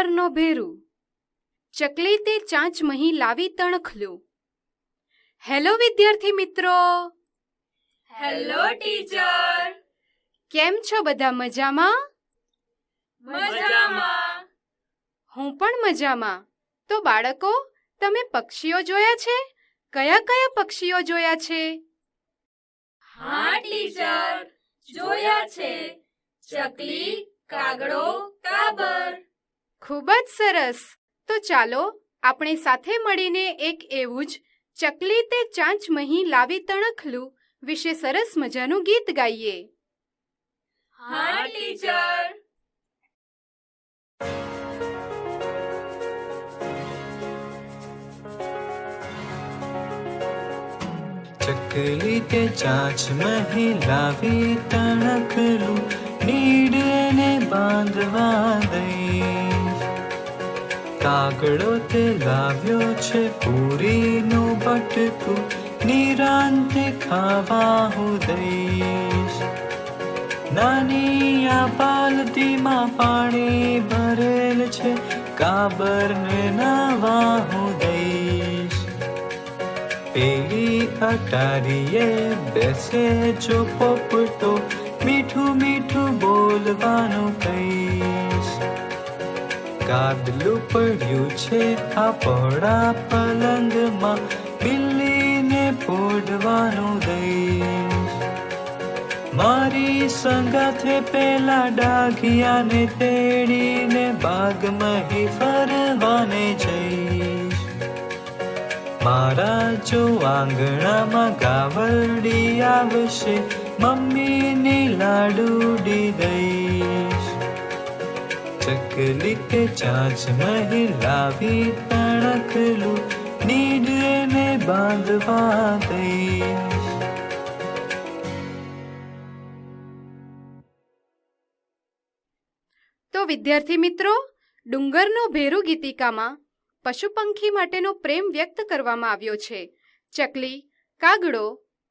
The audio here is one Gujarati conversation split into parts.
ડુંગરનો ભેરું. ચકલી તે ચાંચ મહી લાવી તણખલું. હેલો વિદ્યાર્થી મિત્રો. Hello teacher. કેમ છો બધા મજામાં? મજામાં. હું પણ મજામાં. તો બાળકો તમે પક્ષીઓ જોયા છે? કયા કયા પક્ષીઓ જોયા છે? હા ટીચર. જોયા છે. ચકલી કાગડો કાબર. ખૂબ જ સરસ. તો ચાલો આપણે સાથે મળીને એક એવું જ ચકલી તે ચાંચ મહી લાવી તણખલું વિશે સરસ મજાનું ગીત ગાઈએ. હા ટીચર. ચકલી તે ચાંચ મહિલાવી તણખલું નીડને બાંધવા દઈ કાગડો તે લાવ્યો છે, પૂરીનું બટકું નિરાંતે ખાવા હું દઈશ. નાની આ બાલતીમાં પાણી ભરેલ છે, કાબરને નાવા હું દઈશ. પેલી અટારીએ બેસે જો પોપટો મીઠું મીઠું બોલવાનું કહીશ. ગાદલું પડ્યું છે આ પલંગમાં બિલ્લીને પોડવાનું દઈશ મારી સંગાથે પેલા ડાઘિયાને તેડીને બાગમાં ફરવાને જઈશ મારા જો આંગણામાં ગાવડી આવશે, મમ્મીની લાડુડી દઈશ. ચકલી તે ચાંચ મહિલાવી તણકલું નીડને બાંધવા દઈ તો વિદ્યાર્થી મિત્રો, ડુંગરનો ભેરુ ગીતિકામાં પશુ પંખી માટેનો પ્રેમ વ્યક્ત કરવામાં આવ્યો છે. ચકલી, કાગડો,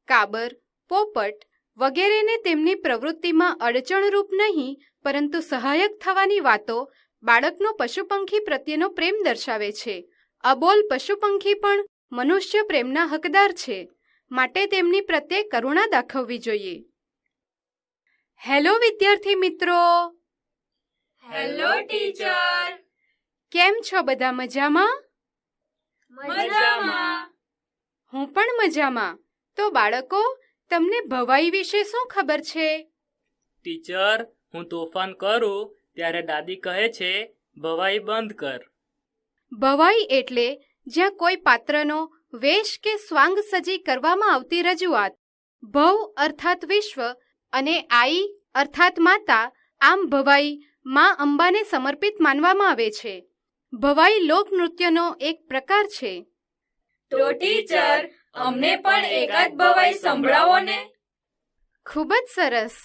કાબર, પોપટ વગેરેને તેમની પ્રવૃત્તિમાં અડચણરૂપ નહીં પરંતુ સહાયક થવાની વાતો બાળકનો પશુપંખી પ્રત્યેનો પ્રેમ દર્શાવે છે. અબોલ પશુપંખી પણ મનુષ્ય પ્રેમના હકદાર છે માટે તેમની પ્રત્યે કરુણા દાખવવી જોઈએ. હેલો વિદ્યાર્થી મિત્રો! Hello teacher! કેમ છો બધા મજામાં? મજામાં. હું પણ મજામાં. તો બાળકો તમને ભવાઈ વિશે શું ખબર છે? ટીચર હું તોફાન કરું ત્યારે દાદી કહે છે ભવાઈ બંધ કર. ભવાઈ એટલે જ્યાં કોઈ પાત્રનો વેશ કે સ્વાંગ સજી કરવામાં આવતી રજૂઆત. ભવ અર્થાત વિશ્વ અને આઈ અર્થાત માતા આમ ભવાઈ માં અંબાને સમર્પિત માનવામાં આવે છે. ભવાઈ લોકનૃત્યનો એક પ્રકાર છે. તો ટીચર અમને પણ એકાદ ભવાઈ સંભળાવો ને. ખૂબ જ સરસ.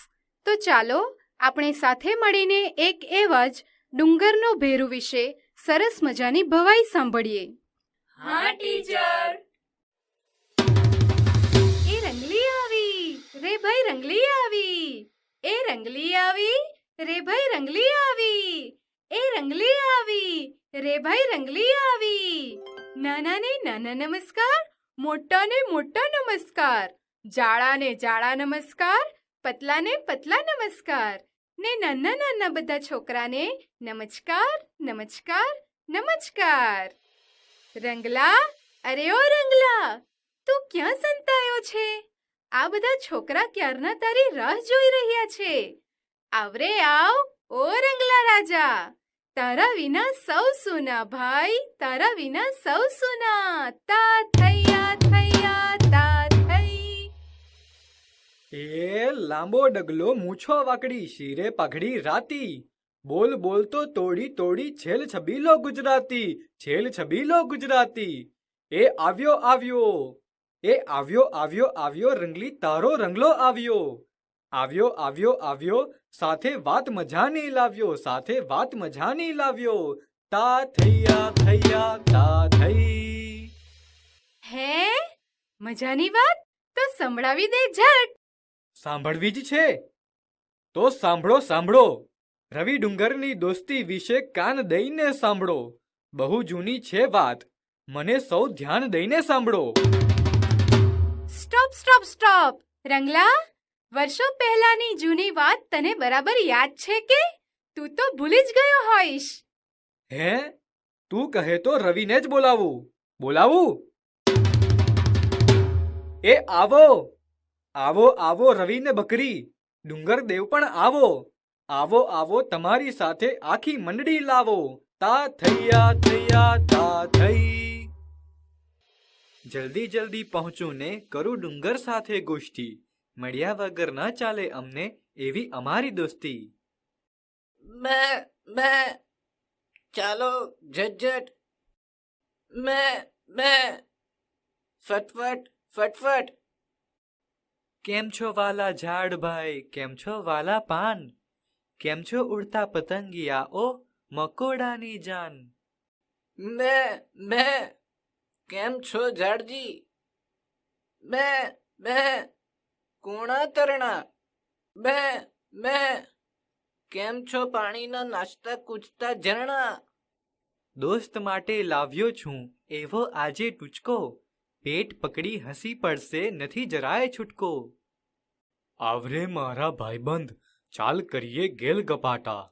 તો ચાલો આપણે સાથે મળીને એક એવા જ ડુંગરનો ભેરુ વિશે સરસ મજાની ભવાઈ સાંભળીએ. હા ટીચર. એ રંગલી આવી. રે ભાઈ રંગલી આવી. એ રંગલી આવી. રે ભાઈ રંગલી આવી. એ રંગલી આવી. રે ભાઈ રંગલી આવી. નાના ને નાના નમસ્કાર. મોટાને મોટા નમસ્કાર. જાળાને જાળા નમસ્કાર પતલાને પતલા નમસ્કાર, ને નાના નાના બધા છોકરાને નમસ્કાર નમસ્કાર નમસ્કાર. રંગલા, અરે ઓ રંગલા, તું ક્યાં સંતાયો છે? આ બધા છોકરા ક્યારના તારી રાહ જોઈ રહ્યા છે? આવરે આવ, ઓ રંગલા રાજા, તારા વિના સૌ સુના ભાઈ, તારા વિના સૌ સુના એ લાંબો ડગલો મૂછો વાકડી શીરે પઘડી રાતી. બોલ બોલ તો તોડી તોડી છેલ છબીલો ગુજરાતી, છેલ છબીલો ગુજરાતી. એ આવ્યો આવ્યો, એ આવ્યો આવ્યો આવ્યો રંગલી તારો રંગલો આવ્યો. આવ્યો આવ્યો આવ્યો સાથે વાત મજાની લાવ્યો, સાથે વાત મજાની લાવ્યો. તા થૈયા થૈયા તા થઈ. હે? મજાની વાત? તો સંભળાવી દે ઝટ. સાંભળવી જ છે? તો સાંભળો સાંભળો. રવિ ડુંગરની દોસ્તી વિશે કાન દઈને સાંભળો. બહુ જૂની છે વાત. મને સૌ ધ્યાન દઈને સાંભળો. Stop stop stop. રંગલા વર્ષો પહેલાની જૂની વાત તને બરાબર યાદ છે કે? તું તો ભૂલી જ ગયો હોઈશ. હે? તું કહે તો રવિને જ બોલાવું. બોલાવું? એ આવો. આવો આવો રવિને બકરી ડુંગર દેવ પણ આવો આવો આવો તમારી સાથે આખી મંડળી લાવો તા થૈયા થૈયા તા થઈ જલ્દી જલ્દી પહોંચું ને કરું ડુંગર સાથે ગોષ્ઠી મળ્યા વગર ન ચાલે અમને એવી અમારી દોસ્તી મેં મેં ચાલો ઝટઝટ મેં મેં ફટફટ ફટફટ કેમ છો વાલા ઝાડ ભાઈ કેમ છો વાલા પાન? કેમ છો ઉડતા પતંગિયા ઓ મકોડાની જાન. મેં મેં કેમ છો ઝાડજી? મેં મેં કોણા તરણા. મેં મેં કેમ છો પાણીના નાસ્તા કૂચતા ઝરણા? દોસ્ત માટે લાવ્યો છું એવો આજે ટૂચકો. પેટ પકડી હસી પડશે નથી જરાય છૂટકો. આવરે મારા ભાઈબંધ ચાલ કરીએ ગેલ ગપાટા.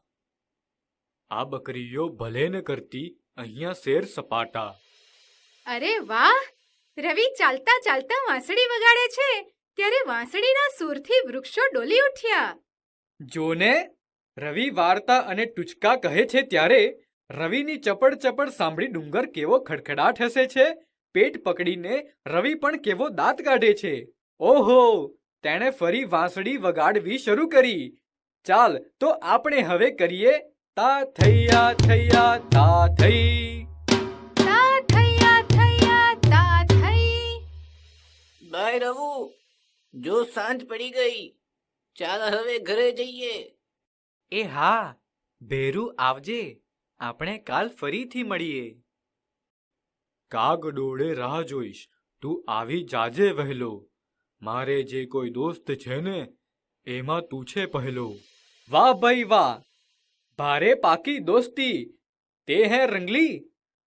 આ બકરીઓ ભલે ન કરતી અહીંયા શેર સપાટા. અરે વાહ! રવિ ચાલતા ચાલતા વાંસળી વગાડે છે. ત્યારે વાંસળીના સૂરથી વૃક્ષો ડોલી ઉઠ્યા. જોને રવિ વાર્તા અને ટુચકા કહે છે ત્યારે રવિની ચપડ ચપડ સાંભળી ડુંગર કેવો ખડખડાટ હસે છે. પેટ પકડીને રવિ પણ કેવો દાંત કાઢે છે. ઓહો તેણે ફરી વાંસળી વગાડવી શરૂ કરી. ચાલ તો આપણે હવે કરીએ તા થૈયા થૈયા તા થઈ. તા થૈયા થૈયા તા થઈ. બાય રવુ જો સાંજ પડી ગઈ ચાલ હવે ઘરે જઈએ. એ હા ભેરું આવજે આપણે કાલ ફરીથી મળીએ. કાગ ડોળે રાહ જોઈશ. તું આવી જાજે વહેલો. મારે જે કોઈ દોસ્ત છે ને, એમાં તું છે પહેલો. વાહ ભાઈ વાહ! ભારે પાકી દોસ્તી. તે હે રંગલી?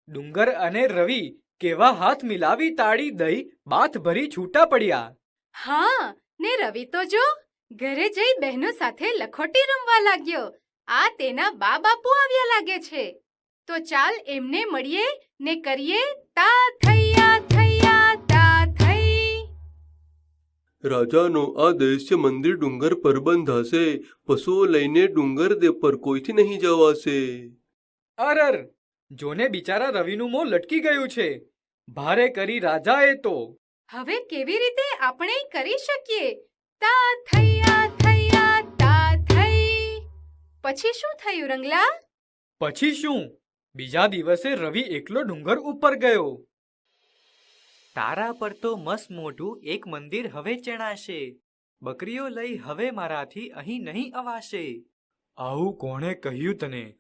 ડુંગર અને રવિ કેવા હાથ મિલાવી તાળી દઈ બાથ ભરી છૂટા પડ્યા. હા, ને રવિ તો જો, ઘરે જઈ બહેનો સાથે લખોટી રમવા લાગ્યો. આ તેના બા બાપુ આવ્યા લાગે છે. તો ચાલ એમને મળીએ ને કરીએ તા થૈયા થૈયા તા થઈ. રાજાનો આદેશ છે મંદિર ડુંગર પર બંધ હશે પશુઓ લઈને ડુંગર દેવ પર કોઈથી નહીં જવાશે. અરર! જોને બિચારા રવિનું મોં લટકી ગયું છે. ભારે કરી રાજાએ તો. હવે કેવી રીતે આપણે કરી શકીએ? તા થૈયા થૈયા તા થઈ. પછી શું થયું રંગલા? પછી શું? બીજા દિવસે રવિ એકલો ડુંગર ઉપર ગયો. તારા પર તો મસ્ત મોટું એક મંદિર હવે ચણાશે. બકરીઓ લઈ હવે મારાથી અહીં નહીં અવાશે. આવું કોણે કહ્યું તને?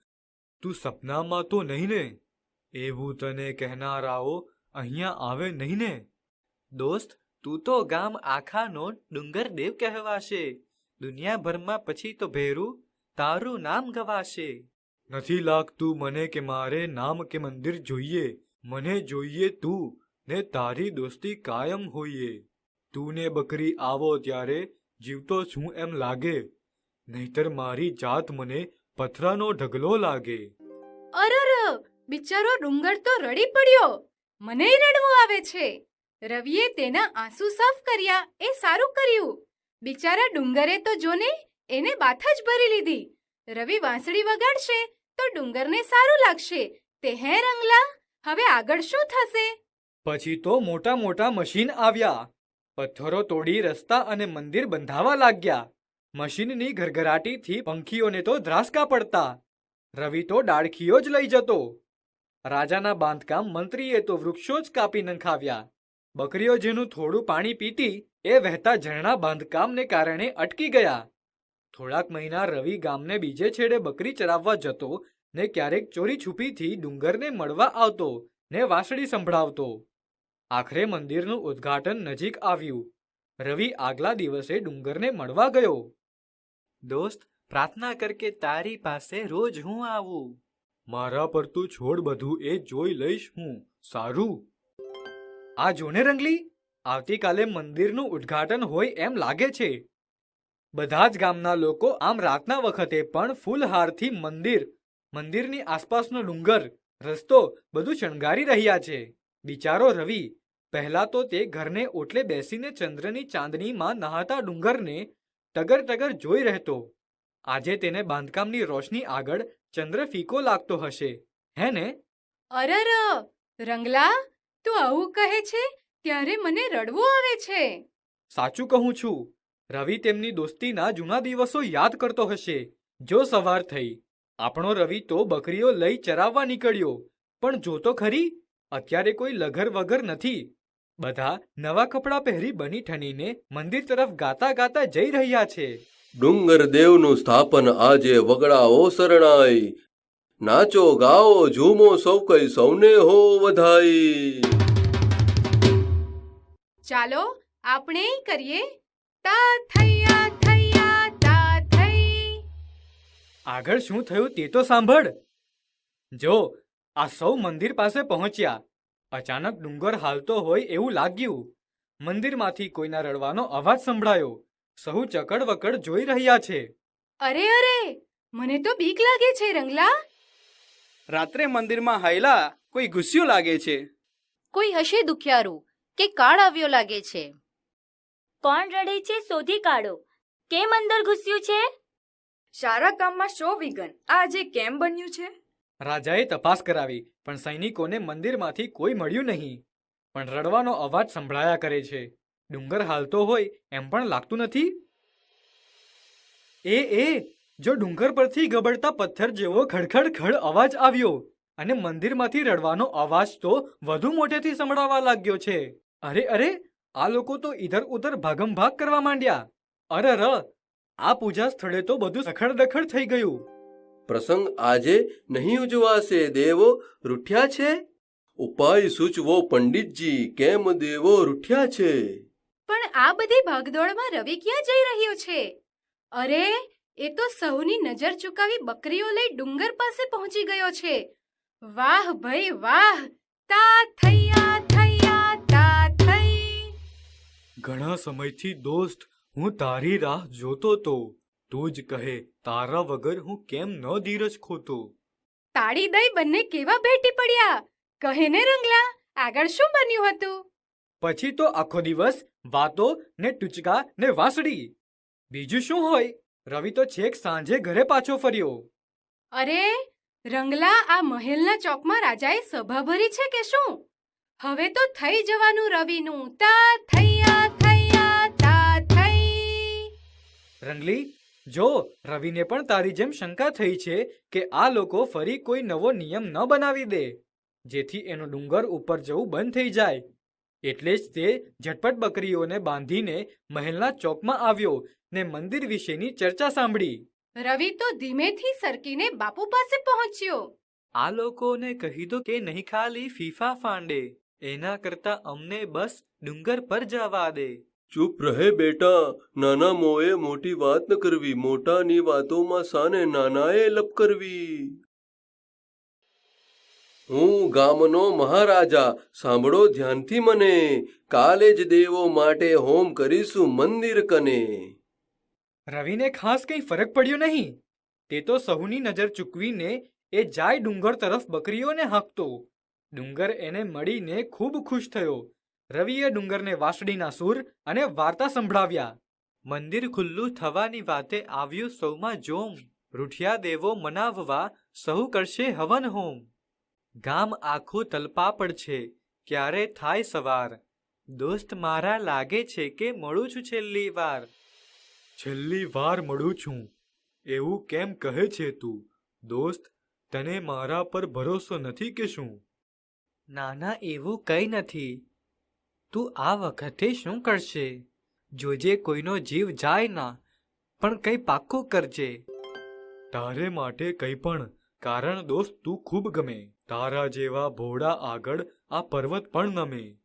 તું સપનામાં તો નહીં ને? એવું તને કહેનારાઓ અહીંયા આવે નહીં ને? દોસ્ત, તું તો ગામ આખાનો ડુંગર દેવ કહેવાશે. દુનિયાભરમાં પછી તો ભેરું તારું નામ ગવાશે. નથી લાગતું મને કે મારે નામ કે મંદિર જોઈએ. મને જોઈએ તું, ને તારી દોસ્તી કાયમ હોઈએ. તું ને બકરી આવો ત્યારે જીવતો છું એમ લાગે. નહીતર મારી જાત મને પથરાનો ઢગલો લાગે. અરર બિચારો ડુંગર તો રડી પડ્યો. મને રડવું આવે છે. રવિએ તેના આંસુ સાફ કર્યા, એ સારું કર્યું. બિચારા ડુંગરે તો જોને, એને બાથ જ ભરી લીધી. રવિ વાંસળી વગાડશે તો ડુંગરને સારું લાગશે. તે હે રંગલા? હવે આગળ શું થશે? પછી તો મોટા મોટા મશીન આવ્યા. પથ્થરો તોડી રસ્તા અને મંદિર બંધાવા લાગ્યા. મશીનની ઘરઘરાટીથી પંખીઓને તો ધ્રાસકા પડતા. રવિ તો ડાળખીઓ જ લઈ જતો. રાજાના બાંધકામ મંત્રીએ તો વૃક્ષો જ કાપી નંખાવ્યા. બકરીઓ જેનું થોડું પાણી પીતી એ વહેતા ઝરણા બાંધકામને કારણે અટકી ગયા. થોડાક મહિના રવિ ગામને બીજે છેડે બકરી ચરાવવા જતો ને ક્યારેક ચોરી છુપીથી ડુંગરને મળવા આવતો ને વાંસળી સંભળાવતો. આખરે મંદિરનું ઉદ્ઘાટન નજીક આવ્યું. રવિ આગલા દિવસે ડુંગરને મળવા ગયો. દોસ્ત પ્રાર્થના કર કે તારી પાસે રોજ હું આવું. મારા પર તું છોડ બધું એ જોઈ લઈશ હું. સારું. આ જોને રંગલી? આવતીકાલે મંદિરનું ઉદ્ઘાટન હોય એમ લાગે છે. બધા જ ગામના લોકો આમ રાતના વખતે પણ ફૂલહારથી મંદિર મંદિરની આસપાસનો ડુંગર રસ્તો બધું શણગારી રહ્યા છે. બિચારો રવિ પહેલા તો તે ઘરને ઓટલે બેસીને ચંદ્રની ચાંદનીમાં નહાતા ડુંગરને ટગર ટગર જોઈ રહેતો. આજે તેને બાંધકામની રોશની આગળ ચંદ્ર ફીકો લાગતો હશે. હે ને? અરર રંગલા તું આવું કહે છે ત્યારે મને રડવું આવે છે. સાચું કહું છું. રવિ તેમની દોસ્તીના જૂના દિવસો યાદ કરતો હશે. જો સવાર થઈ આપણો રવિ તો બકરીઓ લઈ ચરાવવા નીકળ્યો પણ જોતો ખરી અત્યારે કોઈ લઘર વગર નથી. બધા નવા કપડાં પહેરી બની ઠનીને મંદિર તરફ ગાતા ગાતા જઈ રહ્યા છે. ડુંગર દેવનું સ્થાપન આજે વગડાઓ શરણાઈ. નાચો ગાઓ ઝૂમો સૌ કઈ સૌને હો વધાઈ. ચાલો આપણે કરીએ. આગળ શું થયું તે તો સાંભળ. જો આ સૌ મંદિર પાસે પહોંચ્યા. અચાનક ડુંગર હાલતો હોય એવું લાગ્યું. મંદિરમાંથી કોઈના રડવાનો અવાજ સંભળાયો. સહુ ચકડ વકડ જોઈ રહ્યા છે. અરે અરે મને તો બીક લાગે છે રંગલા. રાત્રે મંદિરમાં હાયલા કોઈ ગુસ્સ્યું લાગે છે. કોઈ હશે દુખિયારું કે કાળ આવ્યો લાગે છે? કોણ રડે છે શોધી કાઢો. કેમ અંદર ઘૂસ્યું છે? સારા કામમાં શો વિઘન? આજે કેમ બન્યું છે? રાજાએ તપાસ કરાવી પણ સૈનિકોને મંદિરમાંથી કોઈ મળ્યું નહીં. પણ રડવાનો અવાજ સંભળાયા કરે છે. ડુંગર હાલતો હોય એમ પણ લાગતું નથી. એ એ જો ડુંગર પરથી ગબડતા પથ્થર જેવો ખડખડ ખડ અવાજ આવ્યો અને મંદિરમાંથી રડવાનો અવાજ તો વધુ મોટેથી સંભળાવા લાગ્યો છે. અરે અરે આ લોકો તો ઇધર ઉધર ભાગમ ભાગ કરવા માંડ્યા. અરે ર આ પૂજા સ્થળે તો બધું સખડ દખડ થઈ ગયું. પ્રસંગ આજે નહીં ઉજવાશે દેવો રૂઠ્યા છે? ઉપાય સૂચવો પંડિતજી કેમ દેવો રૂઠ્યા છે? પણ આ બધી ભાગદોડમાં રવિ ક્યાં જઈ રહ્યો છે? અરે એ તો સૌની નજર ચુકાવી બકરીઓ લઈ ડુંગર પાસે પહોંચી ગયો છે. વાહ ભાઈ વાહ તા થૈયા થૈયા ઘણા સમયથી દોસ્ત હું તારી રાહ જોતો તો. તું જ કહે તારા વગર હું કેમ ન ધીરજ ખોતો? તાળી દઈ બંને કેવા ભેટી પડ્યા? કહે ને રંગલા આગળ શું બન્યું હતું? પછી તો આખો દિવસ વાતો ને ટૂચકા ને વાસડી બીજું શું હોય? રવિ તો છેક સાંજે ઘરે પાછો ફર્યો. અરે રંગલા આ મહેલના ચોકમાં રાજાએ સભા ભરી છે કે શું? હવે તો થઈ જવાનું રવિનું તા થૈયા થૈયા. રંગલી જો રવિને પણ તારી જેમ શંકા થઈ છે કે આ લોકો ફરી કોઈ નવો નિયમ ન બનાવી દે. જેથી એનો ડુંગર ઉપર જવું બંધ થઈ જાય. એટલે જ તે ઝટપટ બકરીઓને બાંધીને મહેલના ચોકમાં આવ્યો ને મંદિર વિશેની ચર્ચા સાંભળી. રવિ તો ધીમેથી સરકીને બાપુ પાસે પહોંચ્યો. આ લોકોને કહી દો કે નહીં ખાલી ફીફા ફાંડે. એના કરતા અમને બસ ડુંગર પર જવા દે. ચૂપ રહે બેટા. નાના મોએ મોટી વાત ન કરવી. મોટાની વાતોમાં સાને નાનાએ લપ કરવી. હું ગામનો મહારાજા. સાંભળો ધ્યાનથી મને. કાલે જ દેવો માટે હોમ કરીશું મંદિર કને. રવિને ખાસ કંઈ ફરક પડ્યો નહીં. તે તો સહુની નજર ચૂકવીને એ જાય ડુંગર તરફ બકરીઓને હાંકતો. ડુંગર એને મળીને ખૂબ ખુશ થયો. રવિએ ડુંગરને વાંસળીના સૂર અને વાર્તા સંભળાવ્યા. મંદિર ખુલ્લું થવાની વાતે આવ્યું સૌમાં જોમ. રૂઠિયા દેવો મનાવવા સહુ કરશે હવન હોમ. ગામ આખું તલપાપડ છે ક્યારે થાય સવાર? દોસ્ત મારા લાગે છે કે મળું છું છેલ્લી વાર. છેલ્લી વાર મળું છું. એવું કેમ કહે છે તું? દોસ્ત તને મારા પર ભરોસો નથી કે શું? નાના એવું કંઈ નથી. તું આ વખતે શું કરશે? જોજે કોઈનો જીવ જાય ના પણ કંઈ પાક્કું કરજે. તારે માટે કંઈ પણ કારણ દોસ્ત તું ખૂબ ગમે. તારા જેવા ભોળા આગળ આ પર્વત પણ નમે.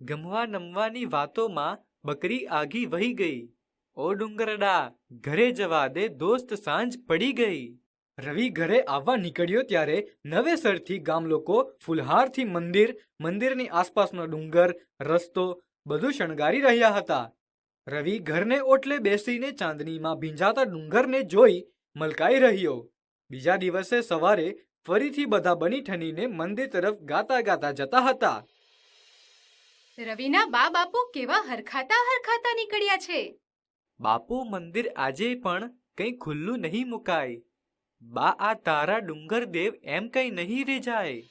ગમવા નમવાની વાતોમાં બકરી આગી વહી ગઈ. ઓ ડુંગરડા ઘરે જવા દે દોસ્ત સાંજ પડી ગઈ. રવિ ઘરે આવવા નીકળ્યો ત્યારે નવેસરથી ગામ લોકો ફુલહારથી મંદિર મંદિરની આસપાસનો ડુંગર રસ્તો બધું શણગારી રહ્યા હતા. રવિ ઘરને ઓટલે બેસીને ચાંદનીમાં ભીંજાતા ડુંગરને જોઈ મલકાઈ રહ્યો. બીજા દિવસે સવારે ફરીથી બધા બની ઠનીને મંદિર તરફ ગાતા ગાતા જતા હતા. રવિના બા બાપુ કેવા હરખાતા હરખાતા નીકળ્યા છે. બાપુ મંદિર આજે પણ કંઈ ખુલ્લું નહીં મુકાય. બા આ તારા ડુંગર દેવ એમ કંઈ નહીં રે જાય.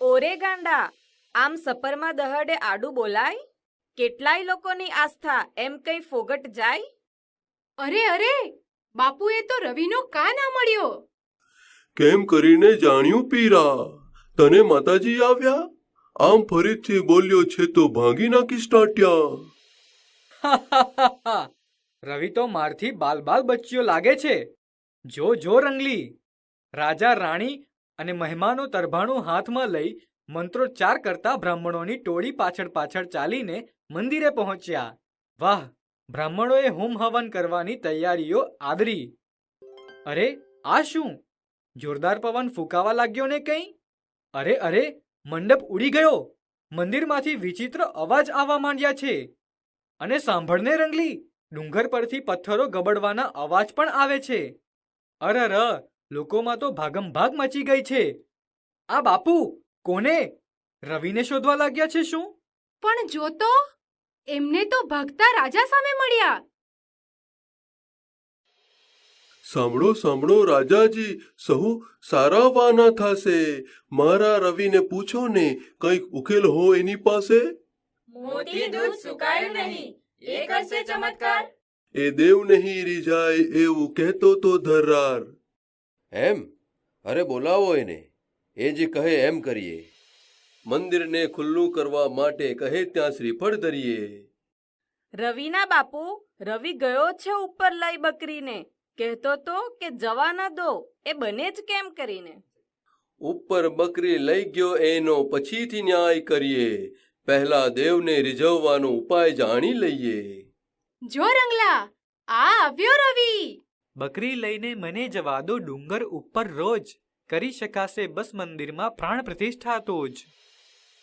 ઓરે ગાંડા આમ સપરમાં દહડે આડું બોલાય? કેટલાય લોકોની આસ્થા એમ કઈ ફોગટ જાય? અરે અરે બાપુએ તો રવિનો કા ના મળ્યો? કેમ કરીને જાણ્યું પીરા? તને માતાજી આવ્યા? આમ ફરીથી બોલ્યો છે તો ભાંગી નાખીશ ટાંટ્યા. રવિ તો મારથી બાલ બાલ બચ્ચીઓ લાગે છે. જો જો રંગલી, રાજા રાણી અને મહેમાનો તરભાણું હાથમાં લઈ મંત્રોચ્ચાર કરતા બ્રાહ્મણોની ટોળી પાછળ પાછળ ચાલીને મંદિરે પહોંચ્યા. વાહ, બ્રાહ્મણોએ હોમ હવન કરવાની તૈયારીઓ આદરી. અરે, આ શું? જોરદાર પવન ફૂંકાવા લાગ્યો ને કંઈ? અરે અરે, મંડપ ઉડી ગયો. મંદિરમાંથી વિચિત્ર અવાજ આવવા માંડ્યા છે. અને સાંભળને રંગલી, ડુંગર પરથી પથ્થરો ગબડવાના અવાજ પણ આવે છે. અરર લોકોમાં તો ભાગમ ભાગ મચી ગઈ છે. આ બાપુ કોને? રવિને શોધવા લાગ્યા છે શું? પણ જો તો એમને તો ભગતા રાજા સામે મળ્યા. સાંભળો સાંભળો રાજાજી સહુ સારા વાના થશે. મારા રવિને પૂછો ને કંઈક ઉકેલ હો એની પાસે? મોતી દૂધ સુકાયું નહીં. એ કરશે ચમત્કાર. એ દેવ નહીં રીજાય એવું કહેતો તો ધરાર. એમ? અરે બોલાવો એને. એ જે કહે એમ કરીએ. મંદિરને ખુલ્લું કરવા માટે કહે ત્યાં શ્રીફળ ધરીએ. રવિના બાપુ રવિ ગયો છે ઉપર લઈ બકરીને. કહેતો તો કે જવા ન દો એ બને જ કેમ કરીને? ઉપર બકરી લઈ ગયો એનો પછીથી ન્યાય કરીએ. પહેલા દેવને રીઝવવાનો ઉપાય જાણી લઈએ. જો રંગલા આ આવ્યો રવિ. બકરી લઈને મને જવા દો ડુંગર ઉપર રોજ. કરી શકાશે બસ મંદિરમાં પ્રાણ પ્રતિષ્ઠા તો જ.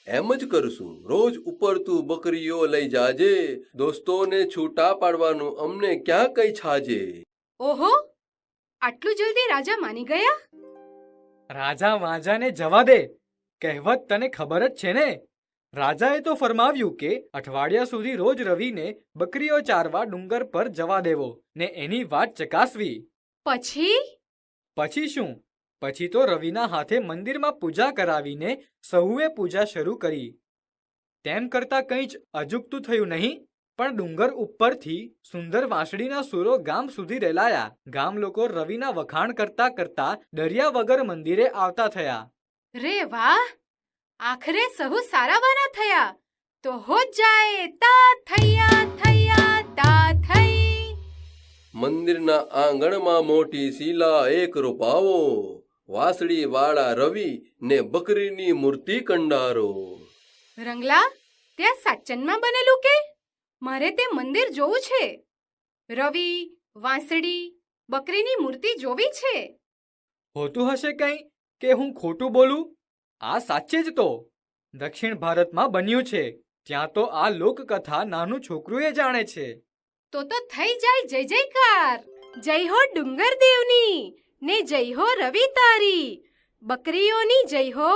એમ જ કરશું. રોજ ઉપર તું બકરીઓ લઈ જાજે. દોસ્તોને છૂટા પાડવાનું અમને ક્યાં કઈ છાજે? ઓહો આટલું જલ્દી રાજા માની ગયા? રાજા વાંજાને જવા દે. કહેવત તને ખબર જ છે ને? રાજાએ તો ફરમાવ્યું કે અઠવાડિયા સુધી રોજ રવિને બકરીઓ ચારવા ડુંગર પર જવા દેવો ને એની વાત ચકાસવી. પછી? પછી શું? પછી તો રવિના હાથે મંદિરમાં પૂજા કરાવીને સહુએ પૂજા શરૂ કરી. તેમ કરતા કંઈ જ અજુકતું થયું નહીં પણ ડુંગર ઉપરથી સુંદર વાંસળીના સુરો ગામ સુધી રેલાયા. ગામ લોકો રવિના વખાણ કરતા કરતા ડર્યા વગર મંદિરે આવતા થયા. રે વાહ! આખરે સહુ સારાવાના થયા? તો હો જાય તા થયા થયા તા થઈ. મંદિરના આંગણમાં મોટી શીલા એક રૂપાવો વાસળી વાળા રવિ ને બકરીની મૂર્તિ કંડારો. રંગલા ત્યાં સાચનમાં બનેલું કે? મારે તે મંદિર જોવું છે. રવિ વાંસળી બકરીની મૂર્તિ જોવી છે. હોતું હશે કંઈ કે હું ખોટું બોલું? આ સાચે જ તો. દક્ષિણ ભારતમાં બન્યું છે. ત્યાં તો આ લોકકથા નાનું છોકરું એ જાણે છે. તો તો થઈ જાય જય જયકાર. જય હો ડુંગર દેવની ને જય હો રવિ તારી. બકરીઓની જય હો.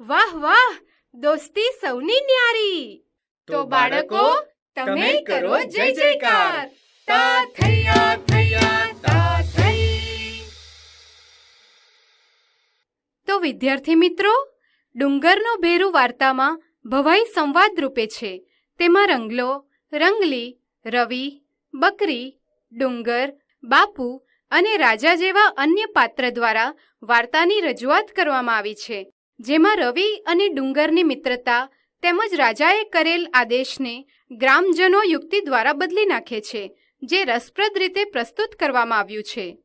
વાહ વાહ દોસ્તી સૌની ન્યારી. તો બાળકો તમે કરો જય જયકાર. તા થૈયા થૈયા તા થઈ તો વિદ્યાર્થી મિત્રો ડુંગરનો ભેરુ વાર્તામાં ભવાઈ સંવાદ રૂપે છે. તેમાં રંગલો, રંગલી, રવિ, બકરી, ડુંગર, બાપુ અને રાજા જેવા અન્ય પાત્ર દ્વારા વાર્તાની રજૂઆત કરવામાં આવી છે. જેમાં રવિ અને ડુંગરની મિત્રતા તેમજ રાજાએ કરેલ આદેશને ગ્રામજનો યુક્તિ દ્વારા બદલી નાખે છે, જે રસપ્રદ રીતે પ્રસ્તુત કરવામાં આવ્યું છે.